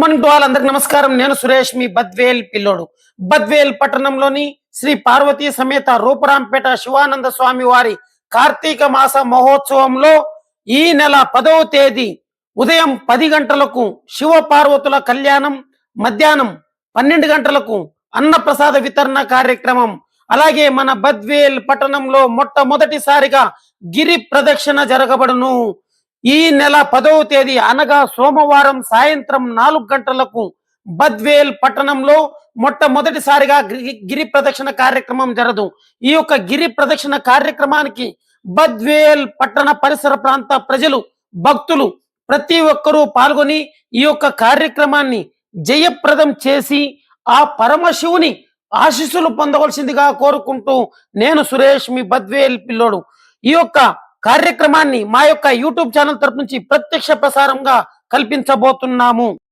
Morning to all అందరికి నమస్కారం. నేను సురేష్ మీ బద్వేల్ పిల్లోడు. బద్వేల్ పట్టణంలోని శ్రీ పార్వతీ సమేత రూపరాంపేట శివానంద స్వామి వారి కార్తీక మాస మహోత్సవంలో ఈ నెల పదవ తేదీ ఉదయం పది గంటలకు శివ పార్వతుల కళ్యాణం మధ్యాహ్నం పన్నెండు గంటలకు అన్నప్రసాద వితరణ కార్యక్రమం. అలాగే మన బద్వేల్ పట్టణంలో మొట్టమొదటిసారిగా గిరి ప్రదక్షిణ జరగబడును. ఈ నెల పదవ తేదీ అనగా సోమవారం సాయంత్రం నాలుగు గంటలకు బద్వేల్ పట్టణంలో మొట్టమొదటిసారిగా గిరి- గిరి ప్రదక్షిణ కార్యక్రమం జరదు. ఈ యొక్క గిరి ప్రదక్షిణ కార్యక్రమానికి బద్వేల్ పట్టణ పరిసర ప్రాంత ప్రజలు భక్తులు ప్రతి ఒక్కరూ పాల్గొని ఈ యొక్క కార్యక్రమాన్ని జయప్రదం చేసి ఆ పరమశివుని ఆశీస్సులు పొందవలసిందిగా కోరుకుంటూ నేను సురేష్ మీ బద్వేల్ పిల్లోడు. ఈ యొక్క కార్యక్రమాన్ని మా యొక్క యూట్యూబ్ ఛానల్ తరపు నుంచి ప్రత్యక్ష ప్రసారంగా కల్పించబోతున్నాము.